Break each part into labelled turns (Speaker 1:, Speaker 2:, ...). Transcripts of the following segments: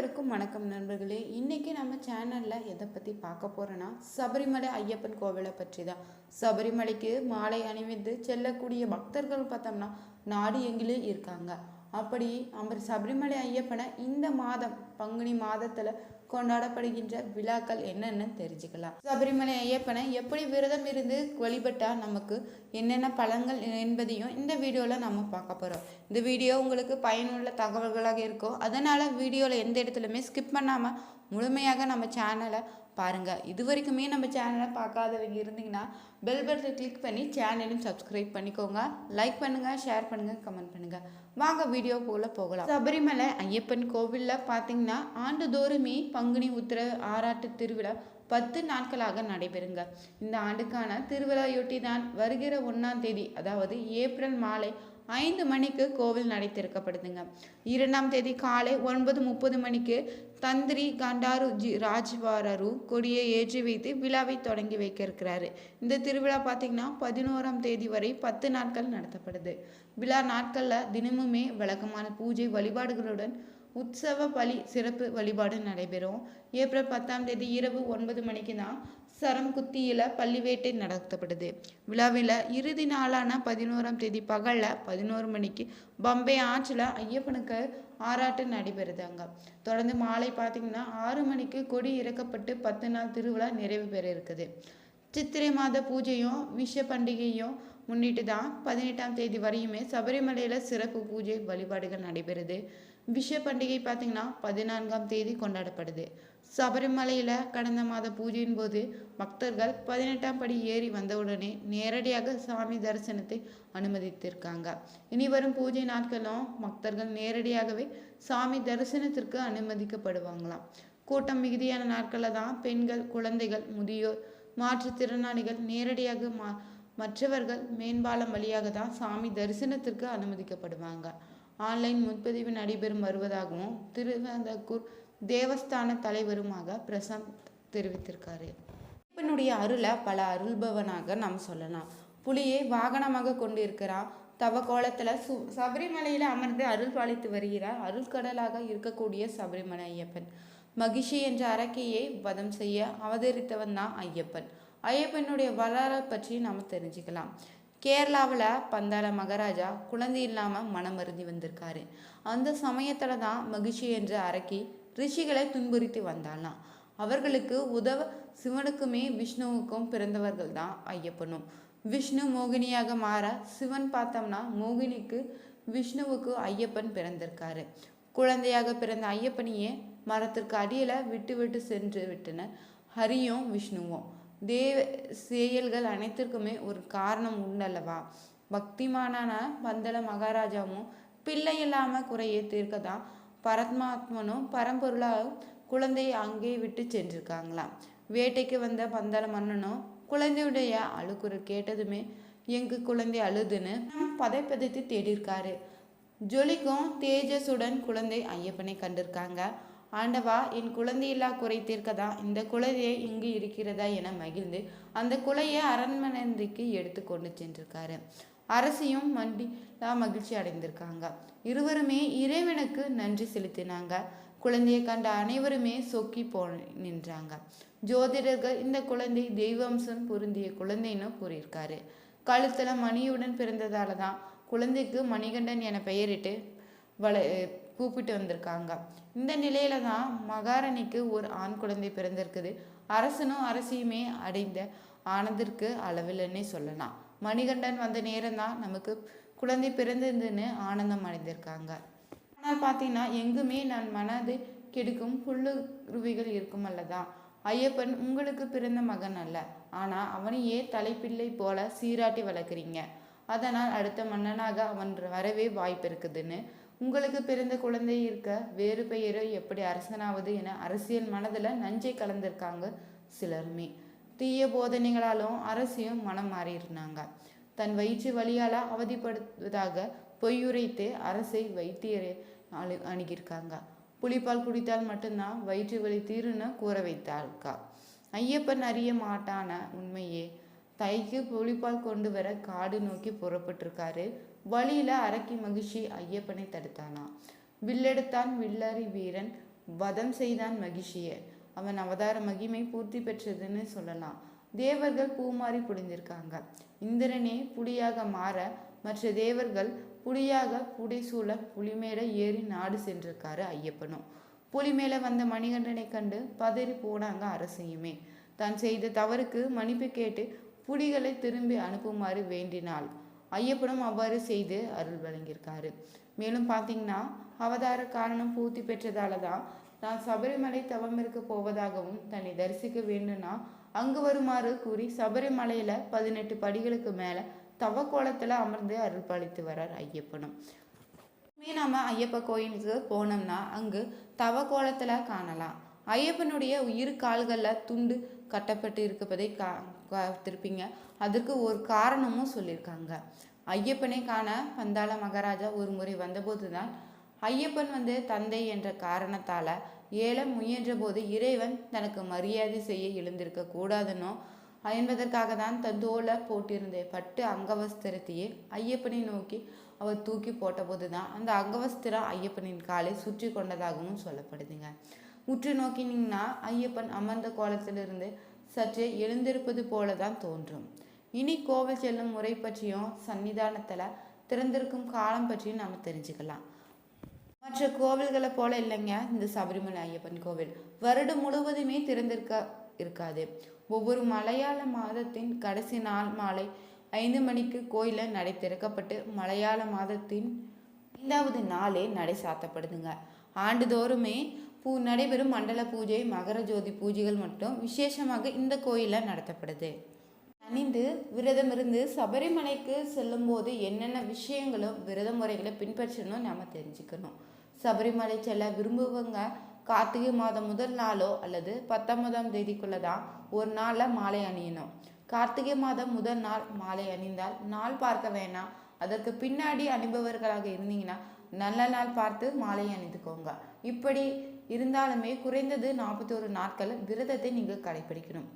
Speaker 1: அனைவருக்கும் வணக்கம் நண்பர்களே. இன்னைக்கு நம்ம சேனலில் எதை பற்றி பார்க்க போகிறோன்னா சபரிமலை ஐயப்பன் கோவிலை பற்றி தான். சபரிமலைக்கு மாலை அணிவித்து செல்லக்கூடிய பக்தர்கள் பார்த்தோம்னா நாடு எங்கிலே இருக்காங்க. அப்படி அவர் சபரிமலை ஐயப்பனை இந்த மாதம் பங்குனி மாதத்தில் கொண்டாடப்படுகின்ற விழாக்கள் என்னென்னு தெரிஞ்சுக்கலாம். சபரிமலை ஐயப்பனை எப்படி விரதம் இருந்து வழிபட்டா நமக்கு என்னென்ன பலன்கள் என்பதையும் இந்த வீடியோவில் நம்ம பார்க்க போகிறோம் இந்த வீடியோ உங்களுக்கு பயனுள்ள தகவல்களாக இருக்கும். அதனால் வீடியோவில் எந்த இடத்துலையுமே ஸ்கிப் பண்ணாமல் முழுமையாக நம்ம சேனலை பாருங்கள் இது வரைக்குமே நம்ம சேனலை பார்க்காதவங்க இருந்தீங்கன்னா பெல் பட்டனை கிளிக் பண்ணி சேனலையும் சப்ஸ்கிரைப் பண்ணிக்கோங்க. லைக் பண்ணுங்கள் ஷேர் பண்ணுங்கள் கமெண்ட் பண்ணுங்கள் வாங்க வீடியோ போல போகலாம். சபரிமலை ஐயப்பன் கோவிலில் பார்த்தீங்கன்னா ஆண்டுதோறுமே பங்குனி உத்திர ஆராட்டு திருவிழா பத்து நாட்களாக நடைபெறுங்க. இந்த ஆண்டுக்கான திருவிழாயொட்டி தான் வருகிற ஒன்றாம் தேதி அதாவது ஏப்ரல் மாலை ஐந்து மணிக்கு கோவில் நடை திறக்கப்படுதுங்க இரண்டாம் தேதி காலை ஒன்பது முப்பது மணிக்கு தந்திரி கண்டாரு ஜி ராஜ்வாரரு கொடியை ஏற்றி வைத்து விழாவை தொடங்கி வைக்க இருக்கிறாரு இந்த திருவிழா பார்த்தீங்கன்னா பதினோராம் தேதி வரை பத்து நாட்கள் நடத்தப்படுது. விழா நாட்களில் தினமுமே வழக்கமான பூஜை வழிபாடுகளுடன் உற்சவ பலி சிறப்பு வழிபாடு நடைபெறும். ஏப்ரல் பத்தாம் தேதி இரவு ஒன்பது மணிக்கு தான் சரம் குத்தியில பள்ளிவேட்டை நடத்தப்படுது. விழாவில் இறுதி நாளான பதினோராம் தேதி பகலில் பதினோரு மணிக்கு பம்பை ஆற்றில் ஐயப்பனுக்கு ஆராட்டு நடைபெறுது அங்கே. தொடர்ந்து மாலை பார்த்தீங்கன்னா ஆறு மணிக்கு கொடி இறக்கப்பட்டு பத்து நாள் திருவிழா நிறைவு பெற இருக்குது. சித்திரை மாத பூஜையும் விஷ பண்டிகையும் முன்னிட்டு தான் பதினெட்டாம் தேதி வரையுமே சபரிமலையில் சிறப்பு பூஜை வழிபாடுகள் நடைபெறுது. விஷய பண்டிகை பார்த்திங்கன்னா பதினான்காம் தேதி கொண்டாடப்படுது. சபரிமலையில் கடந்த மாத பூஜையின் போது பக்தர்கள் பதினெட்டாம் படி ஏறி வந்தவுடனே நேரடியாக சாமி தரிசனத்தை அனுமதித்திருக்காங்க. இனி வரும் பூஜை நாட்களும் பக்தர்கள் நேரடியாகவே சாமி தரிசனத்திற்கு அனுமதிக்கப்படுவாங்களாம். கூட்டம் மிகுதியான நாட்களில் தான் பெண்கள் குழந்தைகள் முதியோர் மாற்றுத்திறனாளிகள் நேரடியாக மா மற்றவர்கள் மேம்பாலம் வழியாக தான் சாமி தரிசனத்திற்கு அனுமதிக்கப்படுவாங்க. ஆன்லைன் முன்பதிவு நடைபெறும் வருவதாகவும் திருவந்தக்கூர் தேவஸ்தான தலைவருமாக பிரசாந்த் தெரிவித்திருக்காரு. ஐயப்பனுடைய அருளை பல அருள்பவனாக நாம் சொல்லலாம். புலியை வாகனமாக கொண்டு இருக்கிறான் தவ கோலத்தில் சு சபரிமலையில் அமர்ந்து அருள் பாலித்து வருகிறார். அருள்கடலாக இருக்கக்கூடிய சபரிமலை ஐயப்பன். மகிஷி என்ற அரக்கையை வதம் செய்ய அவதரித்தவன் தான் ஐயப்பன். ஐயப்பனுடைய வரலாறை பற்றி நாம் தெரிஞ்சுக்கலாம். கேரளாவில் பந்தாள மகாராஜா குழந்தை இல்லாமல் மனம் அருந்தி வந்திருக்காரு. அந்த சமயத்தில் தான் மகிழ்ச்சி என்ற அரக்கி ரிஷிகளை துன்புறுத்தி வந்தாலாம் அவர்களுக்கு உதவ சிவனுக்குமே விஷ்ணுவுக்கும் பிறந்தவர்கள் தான் ஐயப்பனும். விஷ்ணு மோகினியாக மாற சிவன் பார்த்தோம்னா மோகினிக்கு விஷ்ணுவுக்கு ஐயப்பன் பிறந்திருக்காரு. குழந்தையாக பிறந்த ஐயப்பனையே மரத்திற்கு அடியில் விட்டு விட்டு சென்று விட்டனர் ஹரியும் விஷ்ணுவும். தேவ செயல்கள் அனைத்திற்குமே ஒரு காரணம் உண்டல்லவா? பக்திமானான பந்தள மகாராஜாவும் பிள்ளை இல்லாமல் குறையை தீர்க்க தான் பரத்மாத்மனும் பரம்பொருளாக குழந்தையை அங்கே விட்டு சென்றிருக்காங்களாம். வேட்டைக்கு வந்த பந்தள மன்னனும் குழந்தையுடைய அழுக்குரல் கேட்டதுமே எங்கு குழந்தை அழுதுன்னு பதை பதைத்து தேடியிருக்காரு. ஜொலிக்கும் தேஜஸுடன் குழந்தை ஐயப்பனை கண்டிருக்காங்க. ஆண்டவா என் குழந்தையில்லா குறை தீர்க்கதா? தான் இந்த குழந்தையை இங்கு இருக்கிறதா என மகிழ்ந்து அந்த குலையை அரண்மனைக்கு எடுத்து கொண்டு சென்றிருக்காரு. அரசியும் மண்டிலா மகிழ்ச்சி அடைந்திருக்காங்க. இருவருமே இறைவனுக்கு நன்றி செலுத்தினாங்க. குழந்தையை கண்ட அனைவருமே சொக்கி போ நின்றாங்க. ஜோதிடர்கள் இந்த குழந்தை தெய்வம்சம் பொருந்திய குழந்தைன்னு கூறியிருக்காரு. கழுத்தில் மணியுடன் பிறந்ததால தான் குழந்தைக்கு மணிகண்டன் என பெயரிட்டு வள கூப்பிட்டு வந்திருக்காங்க. இந்த நிலையில தான் மகாராணிக்கு ஒரு ஆண் குழந்தை பிறந்திருக்குது. அரசனும் அரசியுமே அடைந்த ஆனந்திற்கு அளவில்லைன்னே சொல்லலாம். மணிகண்டன் வந்த நேரம் தான் நமக்கு குழந்தை பிறந்திருந்துன்னு ஆனந்தம் அடைந்திருக்காங்க. ஆனால் பார்த்தீங்கன்னா எங்குமே நான் மனது கெடுக்கும் புல்லுருவிகள் இருக்கும் அல்லதான் ஐயப்பன் உங்களுக்கு பிறந்த மகன் அல்ல. ஆனால் அவனையே தலைப்பிள்ளை போல சீராட்டி வளர்க்குறீங்க? அதனால் அடுத்த மன்னனாக அவன் வரவே வாய்ப்பு இருக்குதுன்னு உங்களுக்கு பிறந்த குழந்தை இருக்க வேறு பெயரோ எப்படி அரசனாவது என அரசியல் மனதில் நஞ்சை கலந்திருக்காங்க சிலருமே. தீய போதனைகளாலும் அரசியும் மனம் மாறியிருந்தாங்க தன் வயிற்று வழியால் அவதிப்படுவதாக பொய்யுரைத்து அரசை வைத்தியரை அணு அணுகியிருக்காங்க. புலிப்பால் குடித்தால் மட்டும்தான் வயிற்று வலி தீருன்னு கூற வைத்தாள்க்கா ஐயப்பன் அறிய மாட்டான உண்மையே. தைக்கு புலிப்பால் கொண்டு வர காடு நோக்கி புறப்பட்டிருக்காரு வழியில அரக்கி மகிழ்ச்சி ஐயப்பனை தடுத்தானா? வில்லெடுத்தான் வில்லறி வீரன் வதம் செய்தான் மகிழ்ச்சியை. அவன் அவதார மகிமை பூர்த்தி பெற்றதுன்னு சொல்லலாம். தேவர்கள் பூமாறி புடிந்திருக்காங்க. இந்திரனே புலியாக மாற மற்ற தேவர்கள் புலியாக புடைசூழ புலிமேல ஏறி நாடு சென்றிருக்காரு ஐயப்பனும். புலி மேல வந்த மணிகண்டனை கண்டு பதறி போனாங்க அரசையுமே. தான் செய்த தவறுக்கு மன்னிப்பு கேட்டு புலிகளை திரும்பி அனுப்புமாறு வேண்டினாள். ஐயப்பனும் அவ்வாறு செய்து அருள் வழங்கியிருக்காரு. மேலும் பார்த்தீங்கன்னா அவதார காரணம் பூர்த்தி பெற்றதால தான் நான் சபரிமலை தவம் இருக்க போவதாகவும் தன்னை தரிசிக்க வேண்டும்னா அங்கு வருமாறு கூறி சபரிமலையில பதினெட்டு படிகளுக்கு மேல கோலத்தில் அமர்ந்து அருள் பாலித்து வரார் ஐயப்பனும். மே நாம ஐயப்ப கோயிலுக்கு போனோம்னா அங்கு தவக்கோலத்துல காணலாம். ஐயப்பனுடைய உயிர் கால்களில் துண்டு கட்டப்பட்டு இருப்பதை கா பார்த்திருப்பீங்க அதுக்கு ஒரு காரணமும் சொல்லியிருக்காங்க. ஐயப்பனை காண பந்தாள மகாராஜா ஒரு முறை வந்தபோது தான் ஐயப்பன் வந்து தந்தை என்ற காரணத்தால் ஏல முயன்ற போது இறைவன் தனக்கு மரியாதை செய்ய எழுந்திருக்க கூடாதுன்னோ என்பதற்காக தான் தன் தோலை போட்டிருந்த பட்டு அங்கவஸ்திரத்தையே ஐயப்பனை நோக்கி அவர் தூக்கி போட்டபோது தான் அந்த அங்கவஸ்திரம் ஐயப்பனின் காலை சுற்றி கொண்டதாகவும் சொல்லப்படுதுங்க. உற்று நோக்கினீங்கன்னா ஐயப்பன் அமர்ந்த கோலத்திலிருந்து சற்றே எழுந்திருப்பது போல தான் தோன்றும். இனி கோவில் செல்லும் முறை பற்றியும் சன்னிதானத்தில் திறந்திருக்கும் காலம் பற்றியும் நாம் தெரிஞ்சுக்கலாம். மற்ற கோவில்களை போல இல்லைங்க இந்த சபரிமலை ஐயப்பன் கோவில். வருடம் முழுவதுமே திறந்திருக்க இருக்காது. ஒவ்வொரு மலையாள மாதத்தின் கடைசி நாள் மாலை ஐந்து மணிக்கு கோயிலில் நடை திறக்கப்பட்டு மலையாள மாதத்தின் ஐந்தாவது நாளே நடை சாத்தப்படுதுங்க. ஆண்டுதோறுமே பூ நடைபெறும் மண்டல பூஜை மகர ஜோதி பூஜைகள் மட்டும் விசேஷமாக இந்த கோயிலில் நடத்தப்படுது. அணிந்து விரதம் இருந்து சபரிமலைக்கு செல்லும்போது என்னென்ன விஷயங்களும் விரத முறைகளை பின்பற்றணும் நம்ம தெரிஞ்சுக்கணும். சபரிமலை செல்ல விரும்புவங்க கார்த்திகை மாதம் முதல் நாளோ அல்லது பத்தொன்பதாம் தேதிக்குள்ள தான் ஒரு நாளில் மாலை அணியணும். கார்த்திகை மாதம் முதல் நாள் மாலை அணிந்தால் நாள் பார்க்க வேணாம். அதற்கு பின்னாடி அணிபவர்களாக இருந்தீங்கன்னா நல்ல நாள் பார்த்து மாலை அணிந்துக்கோங்க. இப்படி இருந்தாலுமே குறைந்தது நாற்பத்தோரு நாட்கள் விரதத்தை நீங்கள் கடைபிடிக்கணும்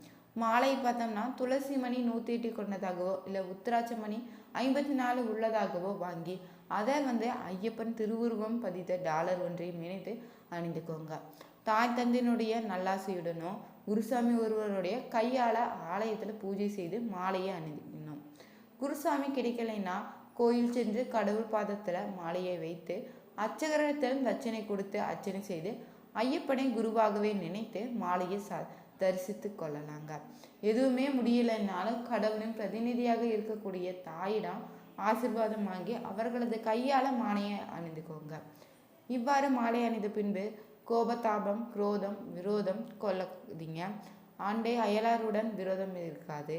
Speaker 1: மாலை பார்த்தோம்னா துளசி மணி நூற்றி எட்டு கொண்டதாகவோ இல்லை உத்திராட்ச மணி ஐம்பத்தி நாலு உள்ளதாகவோ வாங்கி அதை வந்து ஐயப்பன் திருவுருவம் பதித்த டாலர் ஒன்றையும் இணைத்து அணிந்துக்கோங்க. தாய் தந்தையினுடைய நல்லாசையுடனும் குருசாமி ஒருவருடைய கையால் ஆலயத்தில் பூஜை செய்து மாலையை அணிந்துக்கணும். குருசாமி கிடைக்கலைன்னா கோயில் சென்று கடவுள் பாதத்தில் மாலையை வைத்து அச்சகரத்தில் தட்சணை கொடுத்து அர்ச்சனை செய்து ஐயப்பனை குருவாகவே நினைத்து மாலையை சா தரிசித்து கொள்ளலாங்க. எதுவுமே முடியலைன்னாலும் கடவுளின் பிரதிநிதியாக இருக்கக்கூடிய தாயிடம் ஆசிர்வாதம் வாங்கி அவர்களது கையால் மாலையை அணிந்துக்கோங்க. இவ்வாறு மாலை அணிந்த பின்பு கோபதாபம் குரோதம் விரோதம் கொள்ளதீங்க. ஆண்டே அயலாருடன் விரோதம் இருக்காது.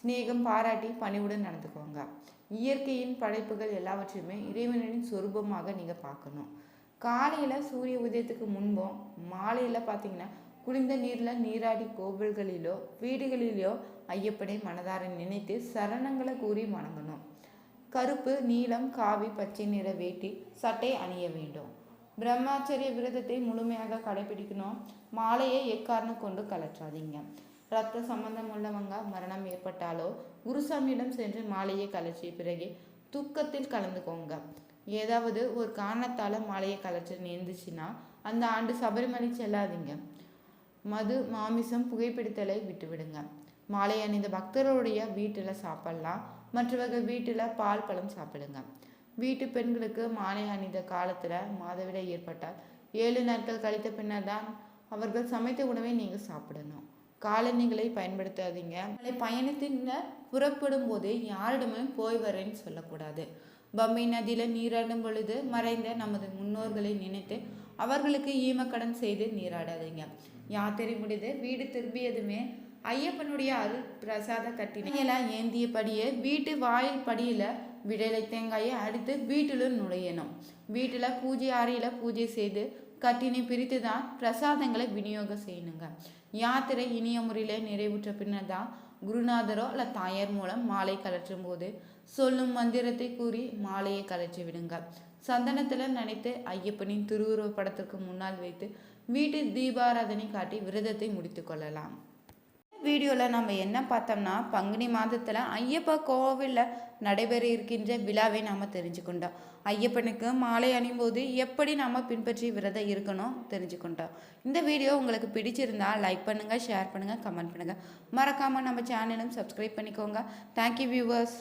Speaker 1: சிநேகம் பாராட்டி பணிவுடன் நடந்துக்கோங்க. இயற்கையின் படைப்புகள் எல்லாவற்றையுமே இறைவனின் சொரூபமாக நீங்கள் பார்க்கணும். காலையில் சூரிய உதயத்துக்கு முன்பும் மாலையில் பார்த்தீங்கன்னா குளிர்ந்த நீரில் நீராடி கோவில்களிலோ வீடுகளிலோ ஐயப்பனை மனதார நினைத்து சரணங்களை கூறி வணங்கணும். கருப்பு நீலம் காவி பச்சை நிற வேட்டி சட்டை அணிய வேண்டும். பிரம்மாச்சரிய விரதத்தை முழுமையாக கடைபிடிக்கணும். மாலையை எக்காரணம் கொண்டு கலற்றாதீங்க. ரத்த சம்பந்தம் உள்ளவங்க மரணம் ஏற்பட்டாலோ குருசாமியிடம் சென்று மாலையை கலற்றிய பிறகு துக்கத்தில் கலந்துக்கோங்க. ஏதாவது ஒரு காரணத்தால் மாலையை கலற்ற நேர்ந்துச்சுன்னா அந்த ஆண்டு சபரிமலை செல்லாதீங்க. மது மாமிசம் புகைப்பிடித்தலை விட்டுவிடுங்க. மாலை அணிந்த பக்தர்களுடைய வீட்டில் சாப்பிடலாம். மற்றவர்கள் வீட்டில் பால் பழம் சாப்பிடுங்க. வீட்டு பெண்களுக்கு மாலை அணிந்த காலத்தில் மாதவிடை ஏற்பட்டால் ஏழு நாட்கள் கழித்த பின்னர் தான் அவர்கள் சமைத்த உணவை நீங்கள் சாப்பிடணும். காலணிகளை பயன்படுத்தாதீங்க. மலை பயணத்தின் புறப்படும் போது யாரிடமே போய் வரேன்னு சொல்லக்கூடாது. பம்பை நதியில் நீராடும் பொழுது மறைந்த நமது முன்னோர்களை நினைத்து அவர்களுக்கு ஈமக்கடன் செய்து நீராடாதீங்க யாத்திரை முடிந்து வீடு திரும்பியதுமே ஐயப்பனுடைய அருள் பிரசாத கட்டினையெல்லாம் ஏந்தியபடியே வீட்டு வாயில் படியில் விடலை தேங்காயை அடித்து வீட்டிலும் நுழையணும். வீட்டில் பூஜை அறையில் பூஜை செய்து கட்டினை பிரித்து தான் பிரசாதங்களை விநியோகம் செய்யணுங்க. யாத்திரை இனிய முறையில் நிறைவுற்ற பின்னர் தான் குருநாதரோ அல்ல தாயார் மூலம் மாலை கலற்றும் போது சொல்லும் மந்திரத்தை கூறி மாலையை கலற்றி விடுங்கள். சந்தனத்தில் நினைத்து ஐயப்பனின் திருவுருவ படத்திற்கு முன்னால் வைத்து வீட்டில் தீபாராதனை காட்டி விரதத்தை முடித்து கொள்ளலாம். வீடியோவில் நம்ம என்ன பார்த்தோம்னா பங்குனி மாதத்தில் ஐயப்ப கோவிலில் நடைபெற இருக்கின்ற விழாவை நாம் தெரிஞ்சுக்கொண்டோம். ஐயப்பனுக்கு மாலை அணியும் போது எப்படி நாம் பின்பற்றி விரதம் இருக்கணும் தெரிஞ்சுக்கொண்டோம். இந்த வீடியோ உங்களுக்கு பிடிச்சிருந்தா லைக் பண்ணுங்கள் ஷேர் பண்ணுங்கள் கமெண்ட் பண்ணுங்கள் மறக்காமல் நம்ம சேனலும் சப்ஸ்கிரைப் பண்ணிக்கோங்க. Thank you viewers